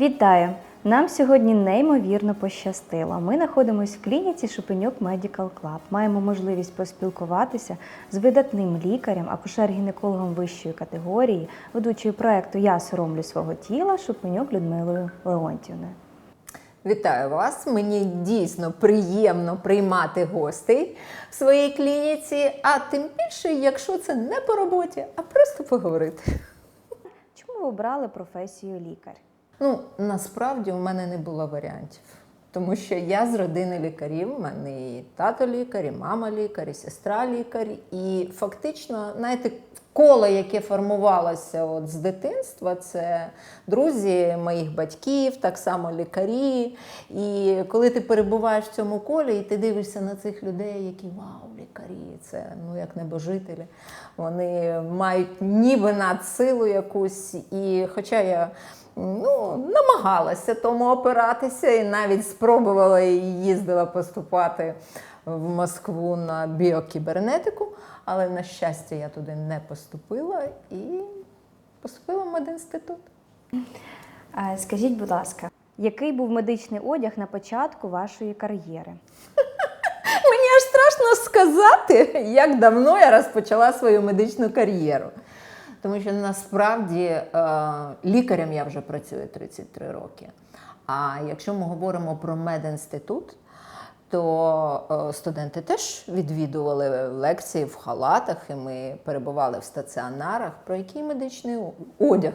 Вітаю! Нам сьогодні неймовірно пощастило. Ми знаходимося в клініці Шупенюк Medical Club. Маємо можливість поспілкуватися з видатним лікарем, акушер-гінекологом вищої категорії, ведучою проекту Я соромлю свого тіла Шупенюк Людмилою Леонтівною. Вітаю вас! Мені дійсно приємно приймати гостей в своїй клініці, а тим більше, якщо це не по роботі, а просто поговорити. Чому ви обрали професію лікар? Ну, насправді у мене не було варіантів. Тому що я з родини лікарів, у мене і тато лікар, і мама лікар, і сестра лікар. І фактично, знаєте, коло, яке формувалося от з дитинства, це друзі моїх батьків, так само лікарі. І коли ти перебуваєш в цьому колі, і ти дивишся на цих людей, які вау, лікарі, це ну як небожителі. Вони мають ніби надсилу якусь. І хоча я ну, намагалася тому опиратися і навіть спробувала і їздила поступати в Москву на біокібернетику, але, на щастя, я туди не поступила і поступила в медінститут. Скажіть, будь ласка, який був медичний одяг на початку вашої кар'єри? Мені аж страшно сказати, як давно я розпочала свою медичну кар'єру. Тому що насправді е, лікарем я вже працюю 33 роки. А якщо ми говоримо про медінститут, то е, студенти теж відвідували лекції в халатах, і ми перебували в стаціонарах. Про який медичний одяг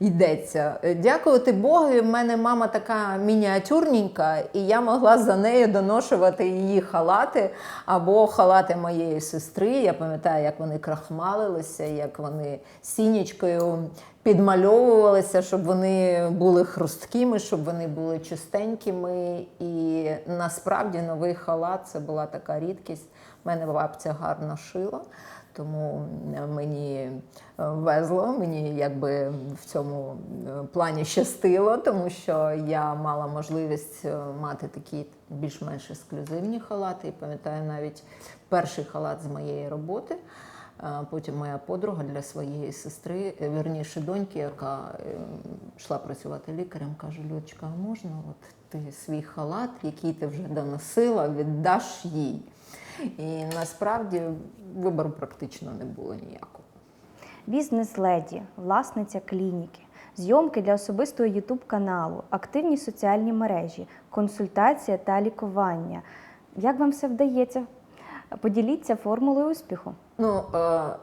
йдеться? Е, Дякувати Богу, в мене мама така мініатюрненька, і я могла за нею доношувати її халати або халати моєї сестри. Я пам'ятаю, як вони крахмалилися, як вони сінічкою підмальовувалися, щоб вони були хрусткими, щоб вони були чистенькими. І насправді новий халат це була така рідкість. Мене бабця гарно шила. Тому мені е, везло, мені якби в цьому е, плані щастило, тому що я мала можливість е, мати такі більш-менш ексклюзивні халати. І пам'ятаю навіть перший халат з моєї роботи. Потім моя подруга для своєї сестри, е, вірніше доньки, яка е, йшла працювати лікарем, каже: Людочка, а можна от ти свій халат, який ти вже доносила, віддаш їй. І насправді вибору практично не було ніякого. Бізнес-леді, власниця клініки, зйомки для особистого ютуб каналу, активні соціальні мережі, консультація та лікування. Як вам все вдається? Поділіться формулою успіху. Ну,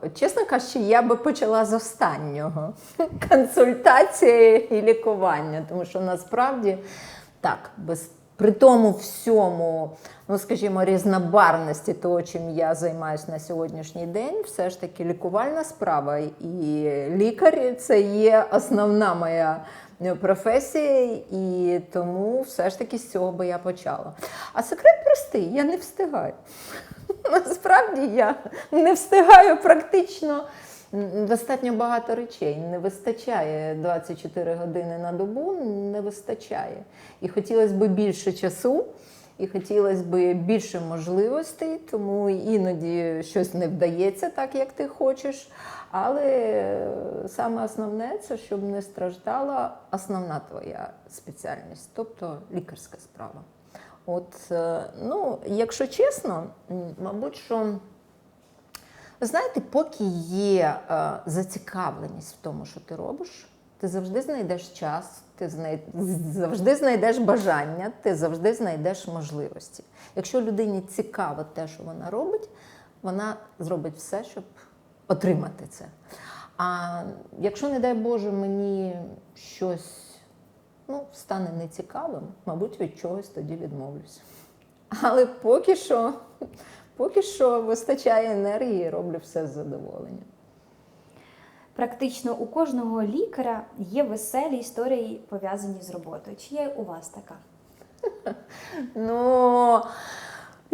е, чесно кажучи, я би почала з останнього консультація і лікування, тому що насправді так, без при тому всьому, ну скажімо, різнобарності того, чим я займаюся на сьогоднішній день, все ж таки лікувальна справа і лікар це є основна моя професія, і тому все ж таки з цього би я почала. А секрет простий: я не встигаю. Насправді я не встигаю практично достатньо багато речей. Не вистачає 24 години на добу, не вистачає. І хотілося б більше часу, і хотілося б більше можливостей, тому іноді щось не вдається так, як ти хочеш. Але саме основне це щоб не страждала основна твоя спеціальність, тобто лікарська справа. От, е, ну, якщо чесно, мабуть, що ви знаєте, поки є е, зацікавленість в тому, що ти робиш, ти завжди знайдеш час, ти знай... завжди знайдеш бажання, ти завжди знайдеш можливості. Якщо людині цікаво те, що вона робить, вона зробить все, щоб отримати це. А якщо, не дай Боже, мені щось ну, стане нецікавим, мабуть, від чогось тоді відмовлюся. Але поки що, поки що вистачає енергії, роблю все з задоволенням. Практично у кожного лікаря є веселі історії, пов'язані з роботою. Чи є у вас така? Ну,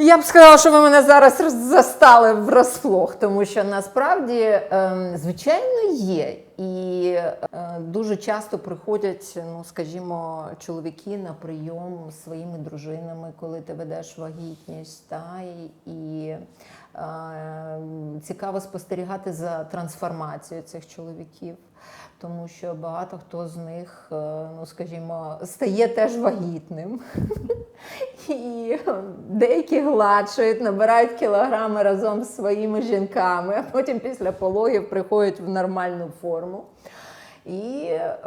Я б сказала, що ви мене зараз застали врасплох, тому що насправді, ем, звичайно, є. І е, дуже часто приходять, ну скажімо, чоловіки на прийом з своїми дружинами, коли ти ведеш вагітність. Та, і, і е, цікаво спостерігати за трансформацією цих чоловіків. Тому що багато хто з них, е, ну скажімо, стає теж вагітним. І деякі гладшають, набирають кілограми разом з своїми жінками, а потім після пологів приходять в нормальну форму. І е,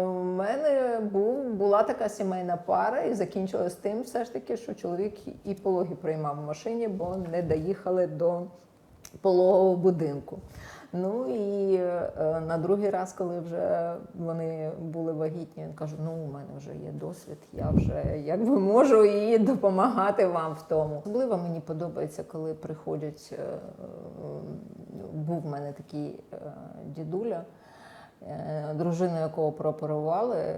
в мене був, була така сімейна пара, і закінчилось тим, все ж таки, що чоловік і пологи приймав в машині, бо не доїхали до пологового будинку. Ну і е, на другий раз, коли вже вони були вагітні, він каже: ну, у мене вже є досвід, я вже якби можу і допомагати вам в тому. Особливо мені подобається, коли приходять. е, Був в мене такий е, дідуля, дружину якого прооперували,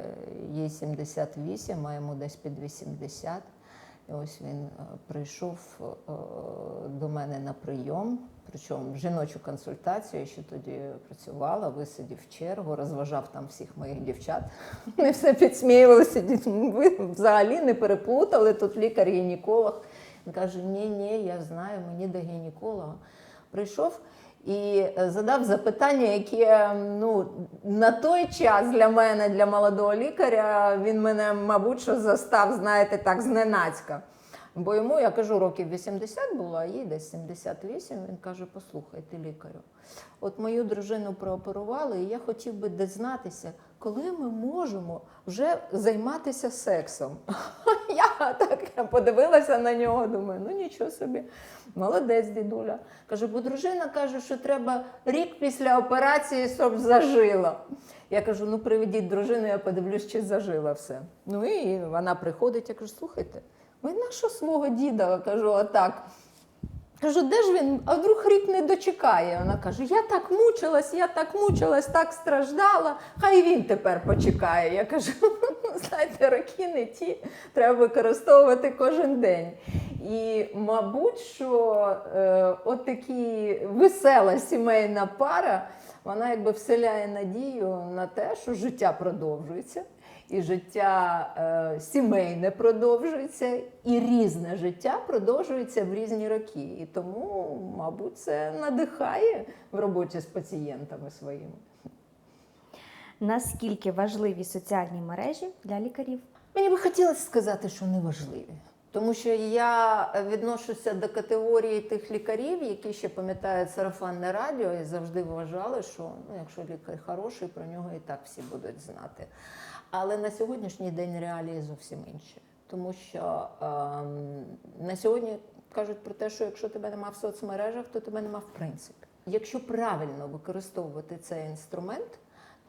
їй 78, а йому десь під 80. І ось він е, прийшов е, до мене на прийом, причому в жіночу консультацію, я ще тоді працювала, висидів чергу, розважав там всіх моїх дівчат. Вони все підсміювалися, «Ну, ви взагалі не переплутали, тут лікар-гінеколог. Він каже, ні, ні, я знаю, мені до гінеколога. Прийшов і е, задав запитання, яке ну, на той час для мене, для молодого лікаря, він мене, мабуть, що застав, знаєте, так, зненацька. Бо йому, я кажу, років 80 було, а їй десь 78. Він каже: Послухайте, лікарю, от мою дружину прооперували, і я хотів би дізнатися, коли ми можемо вже займатися сексом. Я так подивилася на нього, думаю, ну нічого собі, молодець, дідуля. Каже, бо дружина каже, що треба рік після операції, щоб зажила. Я кажу, ну приведіть дружину, я подивлюсь, чи зажила все. Ну і вона приходить, я кажу, слухайте, ви нащо свого діда? Кажу, отак. Кажу, де ж він? А вдруг рік не дочекає. Вона каже: Я так мучилась, я так мучилась, так страждала. Хай він тепер почекає. Я кажу, «Ну, знаєте, роки не ті, треба використовувати кожен день. І, мабуть, що е, от такі весела сімейна пара, вона якби вселяє надію на те, що життя продовжується і життя е, сімейне продовжується, і різне життя продовжується в різні роки. І тому, мабуть, це надихає в роботі з пацієнтами своїми. Наскільки важливі соціальні мережі для лікарів? Мені би хотілося сказати, що не важливі. Тому що я відношуся до категорії тих лікарів, які ще пам'ятають сарафанне радіо, і завжди вважали, що ну, якщо лікар хороший, про нього і так всі будуть знати. Але на сьогоднішній день реалії зовсім інші. Тому що ем, на сьогодні кажуть про те, що якщо тебе нема в соцмережах, то тебе нема в принципі. Якщо правильно використовувати цей інструмент,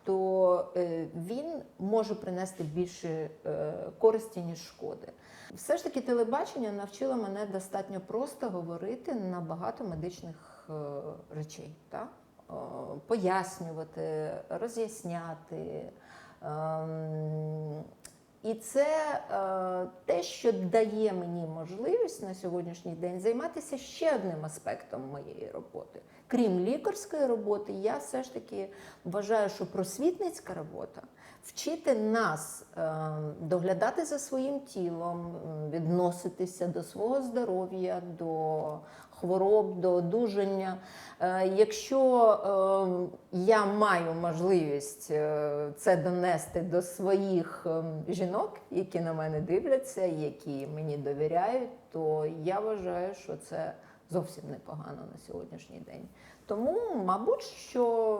то е, він може принести більше е, користі, ніж шкоди. Все ж таки, телебачення навчило мене достатньо просто говорити на багато медичних е, речей, так? Е, пояснювати, роз'ясняти. Ем, І це е, те, що дає мені можливість на сьогоднішній день займатися ще одним аспектом моєї роботи. Крім лікарської роботи, я все ж таки вважаю, що просвітницька робота вчити нас е, доглядати за своїм тілом, відноситися до свого здоров'я, до хвороб, до одужання. Е, Якщо е, я маю можливість це донести до своїх жінок, які на мене дивляться, які мені довіряють, то я вважаю, що це зовсім непогано на сьогоднішній день. Тому, мабуть, що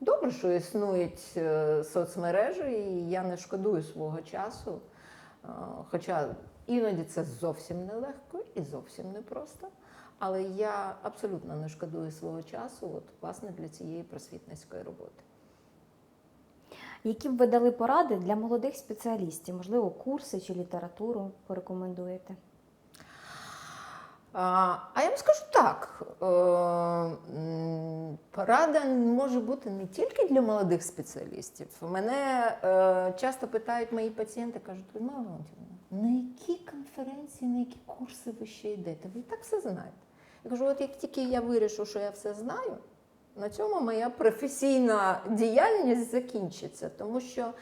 добре, що існують е, соцмережі, і я не шкодую свого часу. Е, Хоча іноді це зовсім нелегко і зовсім непросто. Але я абсолютно не шкодую свого часу, от, власне, для цієї просвітницької роботи. Які б ви дали поради для молодих спеціалістів? Можливо, курси чи літературу порекомендуєте? А я вам скажу так: е, порада може бути не тільки для молодих спеціалістів. Мене е, часто питають мої пацієнти, кажуть, Людмила на які конференції, на які курси ви ще йдете? Ви так все знаєте. Я кажу, от як тільки я вирішу, що я все знаю, на цьому моя професійна діяльність закінчиться, тому що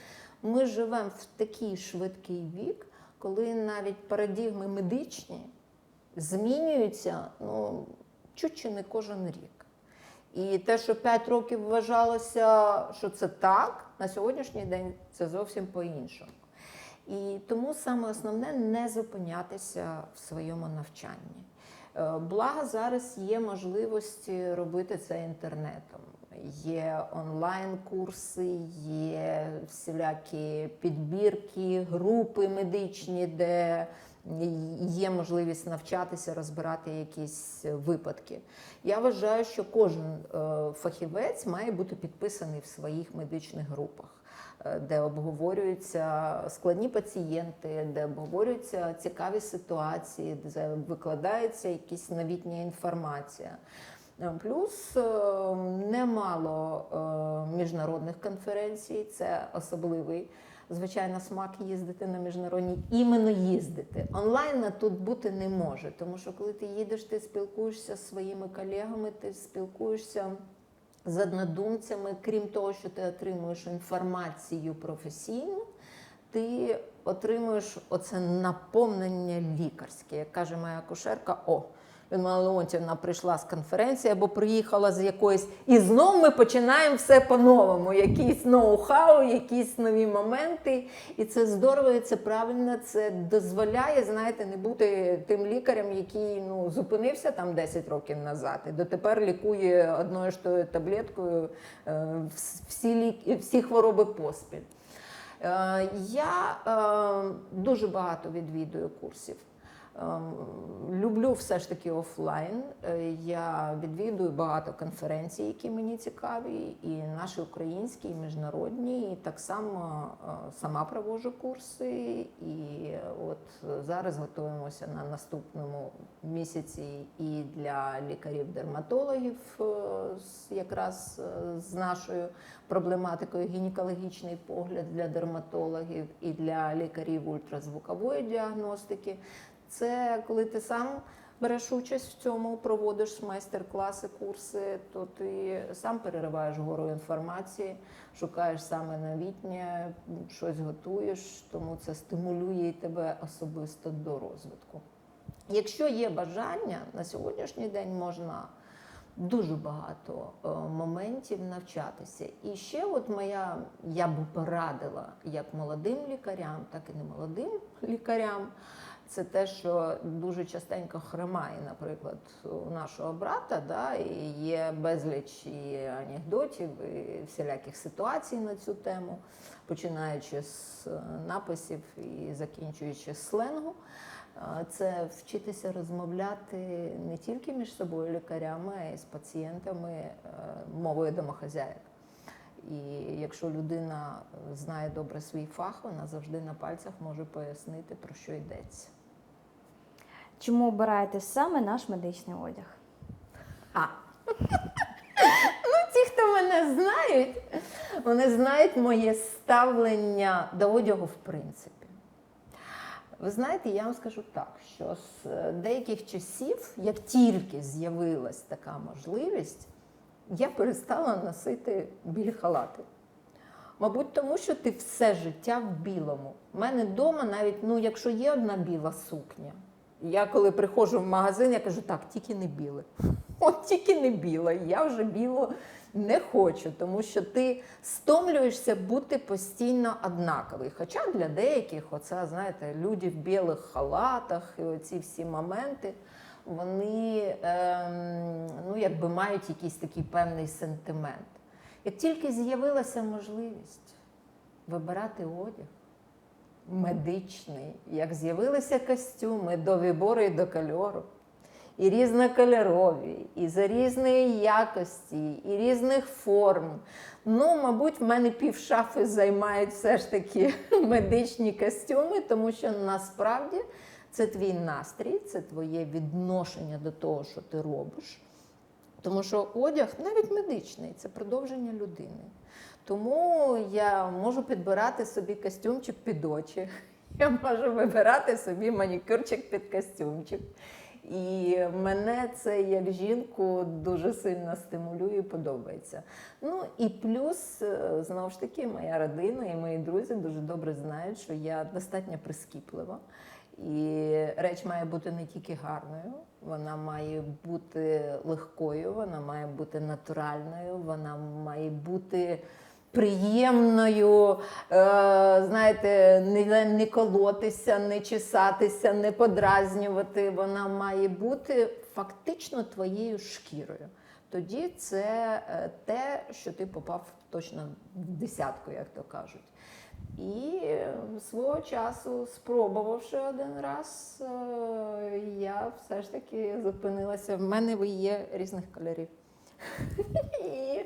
ми живемо в такий швидкий вік, коли навіть парадігми медичні змінюються ну, чуть чи не кожен рік. І те, що 5 років вважалося, що це так, на сьогоднішній день це зовсім по-іншому. І тому саме основне не зупинятися в своєму навчанні. Е, Благо зараз є можливості робити це інтернетом. Є онлайн-курси, є всілякі підбірки, групи медичні, де є можливість навчатися, розбирати якісь випадки. Я вважаю, що кожен е, фахівець має бути підписаний в своїх медичних групах е, де обговорюються складні пацієнти, де обговорюються цікаві ситуації, де викладається якась новітня інформація. Е, Плюс е, немало е, міжнародних конференцій, це особливий. Звичайно, смак їздити на міжнародні, іменно їздити. Онлайн тут бути не може, тому що коли ти їдеш, ти спілкуєшся зі своїми колегами, ти спілкуєшся з однодумцями, крім того, що ти отримуєш інформацію професійну, ти отримуєш оце наповнення лікарське. Як каже моя акушерка, о, Людмила Леонтівна прийшла з конференції або приїхала з якоїсь. І знов ми починаємо все по-новому. Якісь ноу-хау, якісь нові моменти. І це здорово, і це правильно. Це дозволяє, знаєте, не бути тим лікарем, який ну, зупинився там 10 років назад, і дотепер лікує одною ж тою таблеткою е, всі, лік... всі хвороби поспіль. Е, Я е, дуже багато відвідую курсів. Ем, Люблю все ж таки офлайн. Е, Я відвідую багато конференцій, які мені цікаві, і наші українські, і міжнародні. І так само е, сама проводжу курси. І от зараз готуємося на наступному місяці і для лікарів-дерматологів, е, якраз з нашою проблематикою гінекологічний погляд для дерматологів і для лікарів ультразвукової діагностики. Це коли ти сам береш участь в цьому, проводиш майстер-класи, курси, то ти сам перериваєш гору інформації, шукаєш саме новітнє, щось готуєш, тому це стимулює тебе особисто до розвитку. Якщо є бажання, на сьогоднішній день можна дуже багато е, моментів навчатися. І ще от моя, я б порадила як молодим лікарям, так і не молодим лікарям. Це те, що дуже частенько хромає, наприклад, у нашого брата, да, і є безліч і анекдотів, і всіляких ситуацій на цю тему, починаючи з е, написів і закінчуючи сленгу. Це вчитися розмовляти не тільки між собою лікарями, а й з пацієнтами е, мовою домохазяїк. І якщо людина знає добре свій фах, вона завжди на пальцях може пояснити, про що йдеться. Чому обираєте саме наш медичний одяг? А. ну, ті, хто мене знають, вони знають моє ставлення до одягу в принципі. Ви знаєте, я вам скажу так, що з е, деяких часів, як тільки з'явилась така можливість, я перестала носити білі халати. Мабуть, тому що ти все життя в білому. У мене вдома навіть, ну, якщо є одна біла сукня, я коли приходжу в магазин, я кажу, так, тільки не біле. От тільки не біле. Я вже біло не хочу, тому що ти стомлюєшся бути постійно однаковий. Хоча для деяких, оце, знаєте, люди в білих халатах і оці всі моменти, вони ем, ну, якби мають якийсь такий певний сентимент. Як тільки з'явилася можливість вибирати одяг, медичний, як з'явилися костюми до вибору і до кольору, і різнокольорові, і за різної якості, і різних форм. Ну, мабуть, в мене пів шафи займають все ж таки медичні костюми, тому що насправді це твій настрій, це твоє відношення до того, що ти робиш. Тому що одяг, навіть медичний, це продовження людини. Тому я можу підбирати собі костюмчик під очі. я можу вибирати собі манікюрчик під костюмчик. І мене це як жінку дуже сильно стимулює і подобається. Ну і плюс, е, знову ж таки, моя родина і мої друзі дуже добре знають, що я достатньо прискіплива. І реч має бути не тільки гарною, вона має бути легкою, вона має бути натуральною, вона має бути приємною, е, знаєте, не, не колотися, не чесатися, не подразнювати. Вона має бути фактично твоєю шкірою. Тоді це е, те, що ти попав точно в десятку, як то кажуть. І е, свого часу, спробувавши один раз, я все ж таки зупинилася. В мене є різних кольорів. І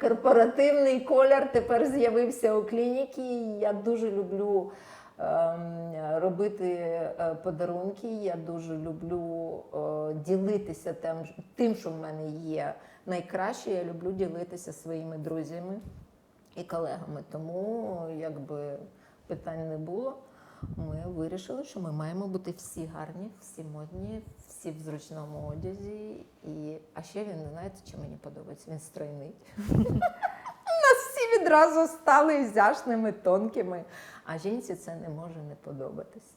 корпоративний колір тепер з'явився у клініці. Я дуже люблю ем, робити е, подарунки. Я дуже люблю е, ділитися тим, тим, що в мене є найкраще. Я люблю ділитися своїми друзями і колегами. Тому якби питань не було. Ми вирішили, що ми маємо бути всі гарні, всі модні, всі в зручному одязі. І... А ще він, знаєте, що мені подобається? Він стройний. Нас всі відразу стали ізяшними, тонкими, а жінці це не може не подобатись.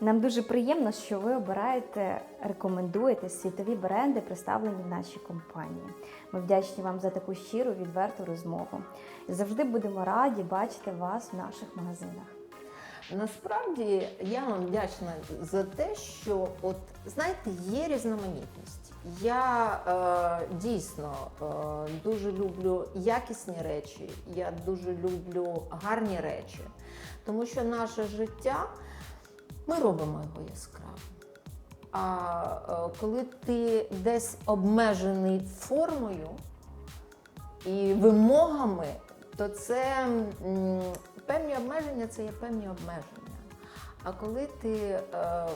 Нам дуже приємно, що ви обираєте, рекомендуєте світові бренди, представлені в нашій компанії. Ми вдячні вам за таку щиру, відверту розмову. І завжди будемо раді бачити вас в наших магазинах. Насправді я вам вдячна за те, що от знаєте, є різноманітність. Я е, дійсно е, дуже люблю якісні речі, я дуже люблю гарні речі, тому що наше життя ми робимо його яскравим. А е, коли ти десь обмежений формою і вимогами, то це м, певні обмеження це є певні обмеження. А коли ти, е,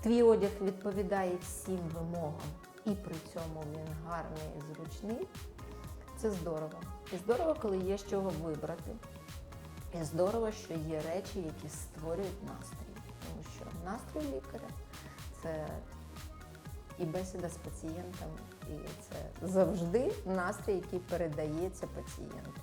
твій одяг відповідає всім вимогам, і при цьому він гарний і зручний, це здорово. І здорово, коли є з чого вибрати. І здорово, що є речі, які створюють настрій. Тому що настрій лікаря це і бесіда з пацієнтом, і це завжди настрій, який передається пацієнту.